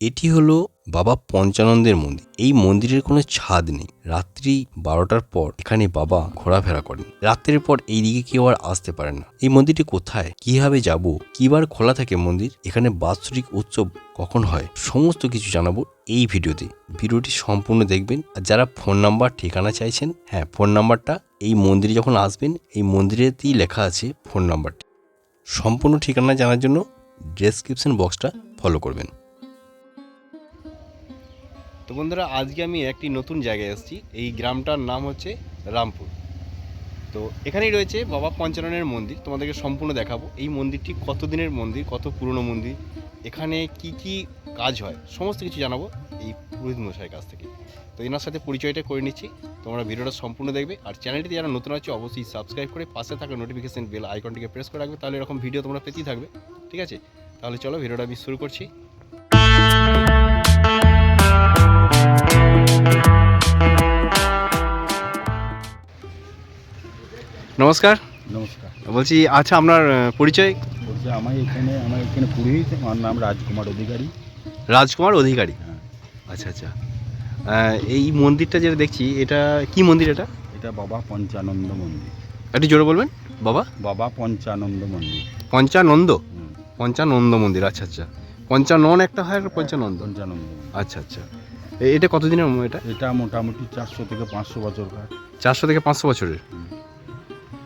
এটি হলো বাবা পঞ্চানন্দের মন্দির। এই মন্দিরের কোনো ছাদ নেই। রাত্রি বারোটার পর এখানে বাবা ঘোরাফেরা করেন। রাত্রের পর এই দিকে কেউ আর আসতে পারে না। এই মন্দিরটি কোথায়? কীভাবে যাব? কিবার খোলা থাকে মন্দির? এখানে বাৎসরিক উৎসব কখন হয়? সমস্ত কিছু জানাব এই ভিডিওতে। ভিডিওটি সম্পূর্ণ দেখবেন। আর যারা ফোন নাম্বার, ঠিকানা চাইছেন হ্যাঁ ফোন নাম্বারটা, এই মন্দিরে যখন আসবেন, এই মন্দিরেতেই লেখা আছে ফোন নাম্বারটি। সম্পূর্ণ ঠিকানা জানার জন্য ডেসক্রিপশন বক্সটা ফলো করবেন। তো বন্ধুরা, আজকে আমি একটি নতুন জায়গায় এসেছি। এই গ্রামটার নাম হচ্ছে রামপুর। তো এখানেই রয়েছে বাবা পঞ্চাননের মন্দির। তোমাদেরকে সম্পূর্ণ দেখাবো। এই মন্দিরটি কত দিনের মন্দির, কত পুরনো মন্দির, এখানে কি কি কাজ হয়, সমস্ত কিছু জানাব এই পুরোহিত মশাইয়ের কাছ থেকে। তো এনার সাথে পরিচয়টা করে নিচ্ছি। তোমরা ভিডিওটা সম্পূর্ণ দেখবে। আর চ্যানেলটিতে যারা নতুন আছে, অবশ্যই সাবস্ক্রাইব করে পাশে থাকা নোটিফিকেশন বেল আইকনটিকে প্রেস করে রাখবে। তাহলে এরকম ভিডিও তোমরা পেতেই থাকবে। ঠিক আছে? তাহলে চলো ভিডিওটা আমি শুরু করছি। নমস্কার। নমস্কার। বলছি আচ্ছা আপনার পরিচয়? বলছি আমার এখানে আমার এখানে পুরোহিত আমার নাম রাজকুমার অধিকারী। রাজকুমার অধিকারী? হ্যাঁ। আচ্ছা আচ্ছা। এই মন্দিরটা যেটা দেখছি এটা কি মন্দির এটা? এটা বাবা পঞ্চানন্দ মন্দির। একটু জোরে বলবেন বাবা? বাবা পঞ্চানন্দ মন্দির। পঞ্চানন্দ? পঞ্চানন্দ মন্দির আচ্ছা আচ্ছা। পঞ্চানন একটা হয় পঞ্চানন্দ? পঞ্চানন্দ আচ্ছা আচ্ছা। এটা কতদিনের এটা? এটা মোটামুটি চারশো থেকে পাঁচশো বছরকার চারশো থেকে পাঁচশো বছরের।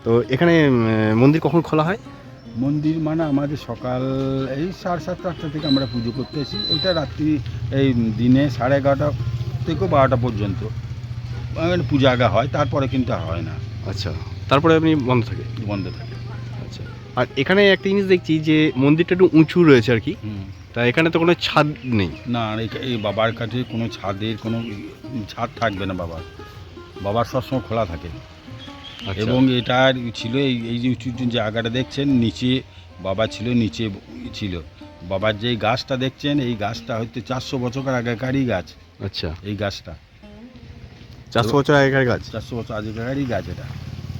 তো এখানে মন্দির কখন খোলা হয়? মন্দির মানে আমাদের সকাল এই সাড়ে সাতটা আটটা থেকে আমরা পুজো করতে এসি এটা রাত্রি এই দিনে সাড়ে এগারোটা থেকে বারোটা পর্যন্ত। মানে পূজা আগা হয় তারপরে কিন্তু আর হয় না। আচ্ছা তারপরে আপনি বন্ধ থাকে? বন্ধ থাকে। আচ্ছা। আর এখানে একটা জিনিস দেখছি যে মন্দিরটা একটু উঁচু রয়েছে আর কি। তা এখানে তো কোনো ছাদ নেই। না আর এই- বাবার কাছে কোনো ছাদের কোনো ছাদ থাকবে না বাবার। বাবার সবসময় খোলা থাকে। এবং এটার ছিল এই এই যে উঁচু উঁচু জায়গাটা দেখছেন নিচে বাবা ছিল নিচে ছিল। বাবার যে গাছটা দেখছেন এই গাছটা হয়তো চারশো বছর আগেকারই গাছ। আচ্ছা। এই গাছটা। চারশো বছর আগেকার গাছ? চারশো বছর আগেকারই গাছ এটা।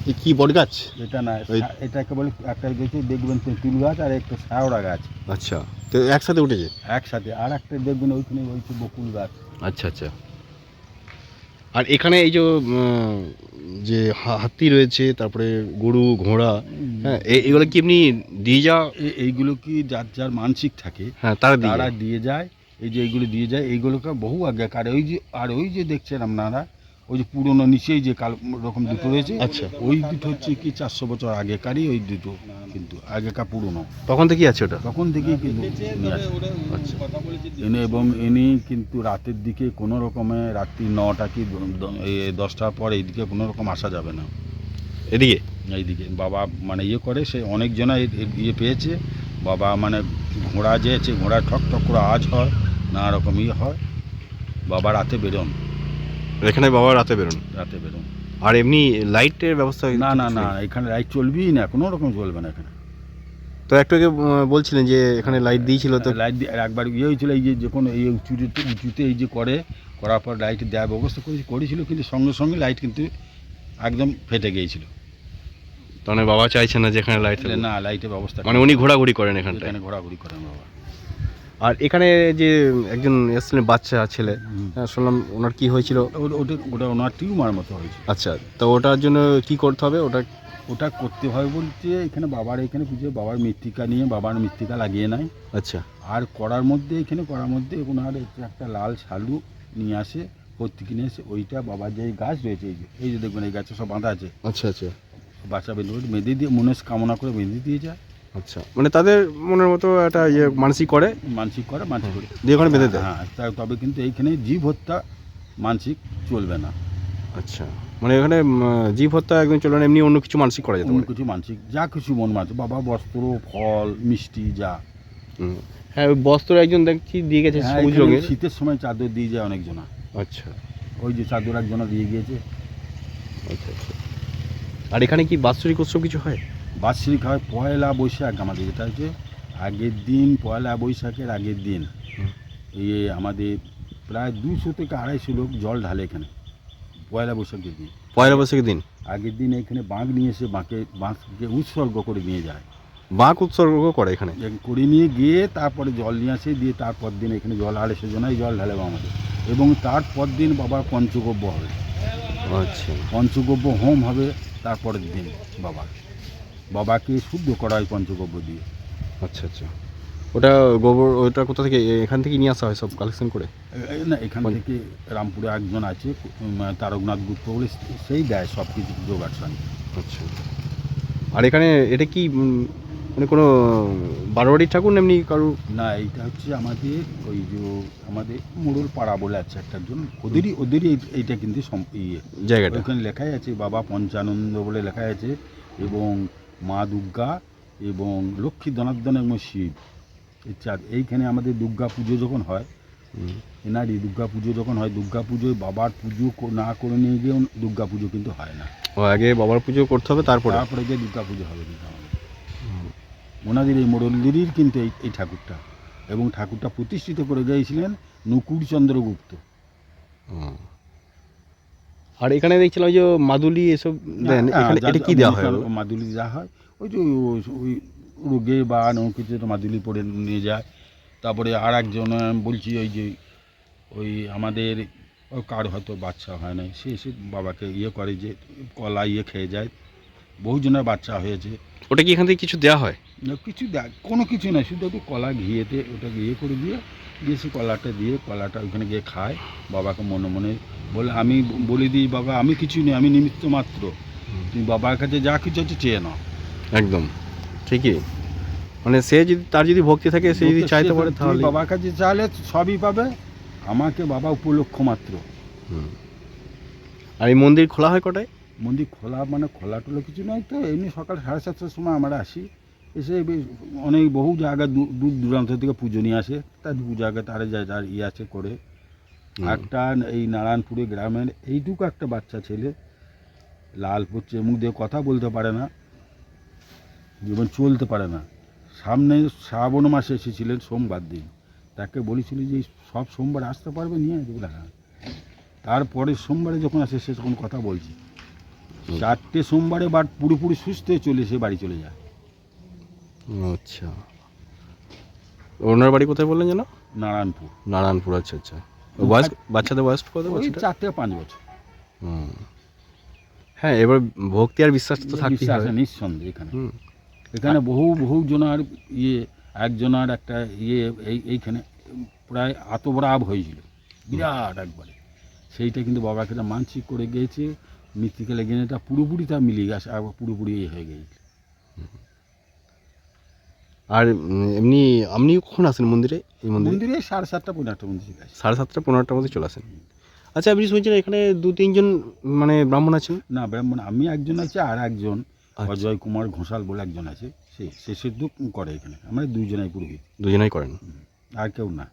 এ কি বট গাছ? এটা না ওই- এটাকে বলে একটা দেখে দেখবেন তেঁতুল গাছ আর একটা শাওড়া গাছ। আচ্ছা। তো একসাথে উঠেছে? একসাথে আর একটা দেখবেন ওইখানে ওইটা বকুল গাছ। আচ্ছা আচ্ছা। আর এখানে এই যে যে হাতি রয়েছে তারপরে গরু ঘোড়া হ্যাঁ এগুলো কি এমনি দিয়ে যা এইগুলো কি যার যার মানসিক থাকে হ্যাঁ তারা দিয়ে তারা যায়। দিয়ে যায় এই যে এইগুলো দিয়ে যায় এইগুলোকে বহু আগে আর ওই যে আর ওই যে দেখছেন আপনারা ওই যে পুরনো নিচেই যে কাল রকম দুটো রয়েছে আচ্ছা। ওই দুটো হচ্ছে কি চারশো বছর আগেকারই ওই দুটো কিন্তু আগেকার পুরনো। তখন থেকেই আছে ওটা? তখন থেকেই কিন্তু আচ্ছা। ইনি এবং ইনি কিন্তু রাতের দিকে কোনো রকমে রাত্রি নটা কি দশটার পর এইদিকে কোনো রকম আসা যাবে না। এদিকে? এইদিকে। বাবা মানে ইয়ে করে সে অনেকজনা ইয়ে পেয়েছে। বাবা মানে ঘোড়া যেয়েছে ঘোড়া ঠক ঠক করে আজ হয় নানা রকম ইয়ে হয়। বাবা রাতে বেরোন। এখানে বাবা রাতে বেরোন। রাতে বেরোন। আর এমনি লাইটের ব্যবস্থা না না না এখানে লাইট চলবেই না কোনো রকম চলবে না এখানে। তো একটু আগে বলছিলেন যে এখানে লাইট দিয়েছিল তো। লাইট দিয়ে একবার ইয়ে হয়েছিল এই যে যখন এই উঁচুতে উঁচুতে এই যে করে করার পর লাইট দেওয়ার ব্যবস্থা করে করেছিল কিন্তু সঙ্গে সঙ্গে লাইট কিন্তু একদম ফেটে গিয়েছিল। মানে বাবা চাইছে না যে এখানে লাইট না লাইটের ব্যবস্থা মানে উনি ঘোরাঘুরি করেন এখানটায়। এখানে ঘোরাঘুরি করেন বাবা। আর এখানে যে একজন এসেছিলেন বাচ্চা ছেলে হ্যাঁ, শুনলাম ওনার কি হয়েছিল? ওটা ওটা ওনার টিউমার মতো হয়েছে আচ্ছা তো ওটার জন্য কি করতে হবে? ওটা ওটা করতে হয় বলতে এখানে বাবার এখানে পুজো বাবার মৃত্তিকা নিয়ে বাবার মৃত্তিকা লাগিয়ে নেয়। আচ্ছা। আর করার মধ্যে এখানে করার মধ্যে ওনার একটা- লাল শালু নিয়ে আসে প্রত্যেকে নিয়ে এসে ওইটা বাবার যে গাছ রয়েছে এই যে এই যে দেখবেন এই গাছে সব বাঁধা আছে। আচ্ছা আচ্ছা। বাচ্চা বেঁধে বেঁধে দিয়ে মনে কামনা করে বেঁধে দিয়ে যায়। আচ্ছা। মানে তাদের মনের মতো একটা ইয়ে মানসিক করে? মানসিক করে মানসিক করে। দিয়ে ওখানে বেঁধে দেয়? হ্যাঁ তা- তবে কিন্তু এইখানে জীব হত্যা মানসিক চলবে না। আচ্ছা। মানে এখানে উম, জীব হত্যা একদম চলবে না এমনি অন্য কিছু মানসিক করা যেতে অন্য পারে? কিছু মানসিক যা কিছু মন মানছে বাবা বস্ত্র ফল মিষ্টি যা। হুম। হ্যাঁ ওই বস্ত্র একজন দেখছি দিয়ে গেছে হ্যাঁ, সবুজ এখানে রঙের। শীতের সময় চাদর দিয়ে যায় অনেকজনা। আচ্ছা। ওই যে চাদর একজনা দিয়ে গিয়েছে। আচ্ছা আচ্ছা। আর এখানে কি বাৎসরিক উৎসব কিছু হয়? বার্ষিক হয় পয়লা বৈশাখ আমাদের যেটা হচ্ছে আগের দিন পয়লা বৈশাখের আগের দিন। এই আমাদের প্রায় দুশো থেকে আড়াইশো লোক জল ঢালে এখানে পয়লা বৈশাখের দিন। পয়লা বৈশাখের দিন? আগের দিন এখানে বাঁক নিয়ে এসে বাঁকে বাঁককে উৎসর্গ করে নিয়ে যায়। বাঁক উৎসর্গ করে এখানে? করে নিয়ে গিয়ে তারপরে জল নিয়ে আসে দিয়ে তারপর দিন এখানে জল আড়াইশো জনাই জল ঢালাবো আমাদের। এবং তারপর দিন বাবার পঞ্চগব্য হবে। আচ্ছা। পঞ্চগব্য হোম হবে তারপরের দিন বাবা। বাবাকে শুদ্ধ করা হয় পঞ্চগব্য দিয়ে। আচ্ছা আচ্ছা। ওটা গোবর ওটা কোথা থেকে এখান থেকে নিয়ে আসা হয় সব কালেকশন করে? না এখান থেকে রামপুরে একজন আছে তারকনাথ গুপ্ত বলে সেই দেয় সব কিছু জোগাড় সঙ্গে আচ্ছা। আর এখানে এটা কি মানে কোনো বারোয়ারির ঠাকুর এমনি কারু? না এইটা হচ্ছে আমাদের ওই যে আমাদের মোড়ল পাড়া বলে আছে একটা জন ওদেরই ওদেরই এইটা কিন্তু ইয়ে। জায়গাটা। ওখানে লেখাই আছে বাবা পঞ্চানন্দ বলে লেখা আছে এবং মা দুর্গা এবং লক্ষ্মী ধনার্দন এবং শিব এই চার এইখানে আমাদের দুর্গা পুজো যখন হয় হুম। এনারই দুর্গা পুজো যখন হয় দুর্গা পুজোয় বাবার পুজো না করে নিয়ে গিয়ে দুর্গা পুজো কিন্তু হয় না। ও আগে বাবার পুজো করতে হবে তারপরে? তারপরে গিয়ে দুর্গা পুজো হবে কিন্তু আমাদের। ওনাদের এই মোড়লদেরই কিন্তু এই এই ঠাকুরটা। এবং ঠাকুরটা প্রতিষ্ঠিত করে গিয়েছিলেন নুকুর চন্দ্রগুপ্ত। হুম। আর এখানে দেখছিলাম ওই যে মাদুলি এসব দেন হ্যাঁ, এখানে এটা কি দেওয়া হয়? মাদুলি দেওয়া হয় ওই যে ওই- রোগে বা অন্য কিছু তো মাদুলি পরে নিয়ে যায়। তারপরে আর একজন বলছি ওই যে ওই আমাদের কার হয়তো বাচ্চা হয় না সে এসে বাবাকে ইয়ে করে যে কলা ইয়ে খেয়ে যায়। বহুজনের বাচ্চা হয়েছে। ওটা কি এখান থেকে কিছু দেওয়া হয়? না, কিছু দেয় কোনো কিছু না শুধু একটু কলা ঘিয়েতে ওটাকে ইয়ে করে দিয়ে দিয়ে সে কলাটা দিয়ে কলাটা ওখানে গিয়ে খায়। বাবাকে মনে মনে বলে আমি বলে দিই বাবা আমি কিছু নেই আমি নিমিত্ত মাত্র। তুমি বাবার কাছে যা কিছু আছে চেয়ে নাও। একদম ঠিকই। মানে সে যদি তার যদি ভক্তি থাকে সে যদি চাইতে পারে তাহলে বাবার কাছে চাইলে সবই পাবে। আমাকে বাবা উপলক্ষ মাত্র। আর এই মন্দির খোলা হয় কটায়? মন্দির খোলা মানে খোলা টোলা কিছু নয় তো এমনি সকাল সাড়ে সাতটার সময় আমরা আসি। এসে বেশ অনেক বহু জায়গা দূর দূর দূরান্ত থেকে পুজো নিয়ে আসে। তার দু জায়গায় তারা যা যার ইয়ে আছে করে। একটা এই নারায়ণপুরে গ্রামের এইটুকু একটা বাচ্চা ছেলে লাল পড়ছে মুখ দিয়ে কথা বলতে পারে না জীবন চলতে পারে না। সামনে শ্রাবণ মাসে এসেছিলেন সোমবার দিন। তাকে বলেছিল যে সব সোমবার আসতে পারবে? নিয়ে আসবে বলে হ্যাঁ। তারপরে সোমবারে যখন আসে সে তখন কথা বলছি। চারটে সোমবারে বাট পুরোপুরি সুস্থ হয়ে চলে সে বাড়ি চলে যায়। আচ্ছা। ওনার বাড়ি কোথায় বললেন যেন? নারায়ণপুর। নারায়ণপুর আচ্ছা আচ্ছা। বয়স বাচ্চাদের বয়স কত বাচ্চাটা চার থেকে পাঁচ বছর। হুম। হ্যাঁ এবার ভক্তি আর বিশ্বাস তো থাকতেই হবে। নিঃসন্দেহ এখানে। এখানে বহু বহু জনার ইয়ে একজনার একটা ইয়ে এই এইখানে প্রায় আতবরাব হয়েছিল। বিরাট একবারে। সেইটা কিন্তু বাবাকে মানসিক করে গিয়েছে মৃত্তিকালে গেলে এটা পুরোপুরি তা মিলিয়ে গেছে আর পুরোপুরি ইয়ে হয়ে গেছে। আর এমনি আপনি কখন আসেন মন্দিরে? এই মন্দিরে? মন্দিরে সাড়ে সাতটা পনেরো একটা মন্দির গেছে সাড়ে সাতটা পনেরো আটটার মধ্যে চলে আসেন। আচ্ছা আপনি শুনছেন এখানে দু তিনজন মানে ব্রাহ্মণ আছেন? না ব্রাহ্মণ আমি একজন আছে আর একজন আচ্ছা। অজয় কুমার ঘোষাল বলে একজন আছে। সে সে সিদ্ধ করে এখানে। আমরা দুইজনাই পুরোহিত। দুজনাই করেন? আর কেউ না।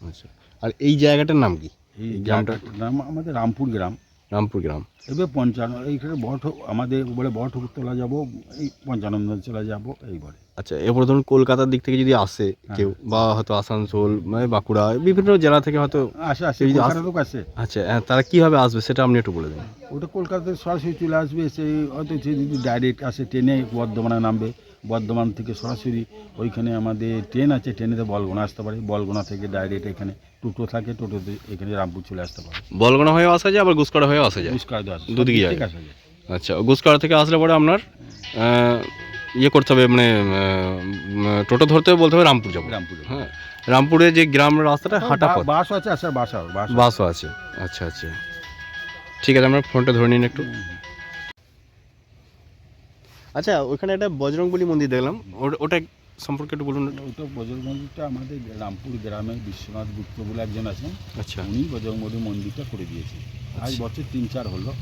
আচ্ছা। আর এই জায়গাটার নাম কি? এই গ্রামটার নাম আমাদের রামপুর গ্রাম। রামপুর গ্রাম। এবার পঞ্চান্ন এইখানে বট আমাদের বলে ঠাকুর তোলা যাব এই পঞ্চানন্দ চলে যাব এইবারে। আচ্ছা এরপর ধরুন কলকাতার দিক থেকে যদি আসে হ্যাঁ। কেউ বা হয়তো আসানসোল মানে বাঁকুড়া বিভিন্ন জেলা থেকে হয়তো আসে আসে এই যে লোক আসে। আচ্ছা হ্যাঁ, তারা কীভাবে আসবে সেটা আপনি একটু বলে দিন। ওটা কলকাতাতে সরাসরি চলে আসবে সে হয়তো যদি ডাইরেক্ট আসে ট্রেনে বর্ধমানে নামবে। বর্ধমান থেকে সরাসরি ওইখানে আমাদের ট্রেন আছে ট্রেনেতে বলগোনা আসতে পারে। বলগোনা থেকে ডাইরেক্ট এখানে টোটো থাকে টোটোতে এখানে রামপুর চলে আসতে পারে। বলগোনা হয়ে আসা যায় আবার গুসকরা হয়ে আসা যায়? দেওয়া দুদিকে যায়। আসা যায়? আচ্ছা গুসকরা থেকে আসলে পরে আপনার ইয়ে করতে হবে মানে টোটো ধরতে হবে বলতে হবে রামপুর যাব। রামপুর হ্যাঁ রামপুরে যে গ্রাম রাস্তাটা হাঁটা পথ বাস আছে আচ্ছা বাসা বাস বাসও আছে। আচ্ছা আচ্ছা। ঠিক আছে আমরা ফোনটা ধরে নিন একটু। আচ্ছা ওখানে একটা বজরংবলী মন্দির দেখলাম। ওটা- সম্পর্কে একটু বলুন। একটু। ওটা বজরঙ্গলিটা আমাদের রামপুর গ্রামে বিশ্বনাথ গুপ্ত বলে একজন আছেন। আচ্ছা। উনি বজরঙ্গলি মন্দিরটা করে দিয়েছে আজ আচ্ছা। বছর তিন চার হলো।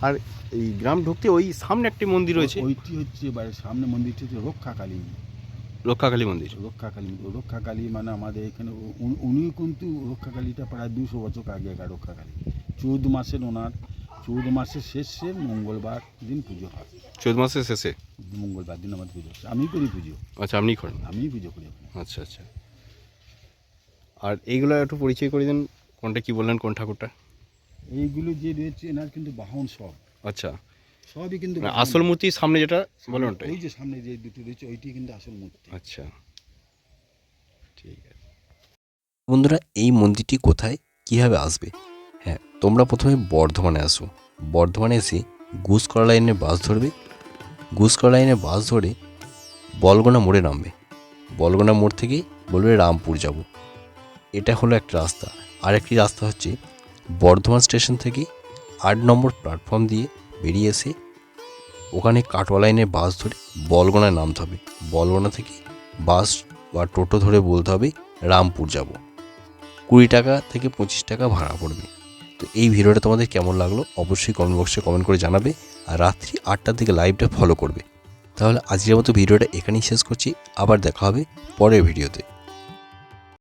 আর এই গ্রাম ঢুকতে ওই সামনে একটি মন্দির রয়েছে? ওইটি হচ্ছে সামনে মন্দিরটি হচ্ছে রক্ষাকালী। রক্ষাকালী মন্দির। রক্ষাকালী রক্ষাকালী মানে আমাদের এখানে উনি কিন্তু রক্ষাকালীটা প্রায় দুশো বছর আগেকার রক্ষাকালী। চৌদ্দ মাসের ওনার। চৌদ্দ মাসের শেষে মঙ্গলবার দিন পুজো হয়। চৌদ্দ মাসের শেষে? মঙ্গলবার দিন আমাদের পুজো। আমি করি পুজো। আচ্ছা আপনি করেন? আমি পুজো করি। আচ্ছা আচ্ছা। আর এইগুলো একটু পরিচয় করে দিন কোনটা কি বললেন কোন ঠাকুরটা? এইগুলো যে রয়েছে এনার কিন্তু বাহন সব। আচ্ছা। সবই কিন্তু মানে আসল মূর্তি সামনে যেটা বলেন ওটা ওই যে সামনে যে দুটো রয়েছে ওইটি কিন্তু আসল মূর্তি। আচ্ছা। ঠিক আছে। বন্ধুরা এই মন্দিরটি কোথায় কীভাবে আসবে? তোমরা প্রথমে বর্ধমানে আসো। বর্ধমানে এসে গুসকরা লাইনে বাস ধরবে। গুসকরা লাইনে বাস ধরে বলগোনা মোড়ে নামবে। বলগোনা মোড় থেকে বলবে রামপুর যাব। এটা হলো একটা রাস্তা। আর একটি রাস্তা হচ্ছে বর্ধমান স্টেশন থেকে আট নম্বর প্ল্যাটফর্ম দিয়ে বেরিয়ে এসে ওখানে কাটোয়া লাইনে বাস ধরে বলগোনায় নামতে হবে। বলগোনা থেকে বাস বা টোটো ধরে বলতে হবে রামপুর যাব। কুড়ি টাকা থেকে পঁচিশ টাকা ভাড়া পড়বে। তো এই ভিডিওটা তোমাদের কেমন লাগল অবশ্যই কমেন্ট বক্সে কমেন্ট করে জানাবে আর রাত্রি আটটার দিকে লাইভটা ফলো করবে। তাহলে আজকের মতো ভিডিওটা এখানেই শেষ করছি, আবার দেখা হবে পরের ভিডিওতে।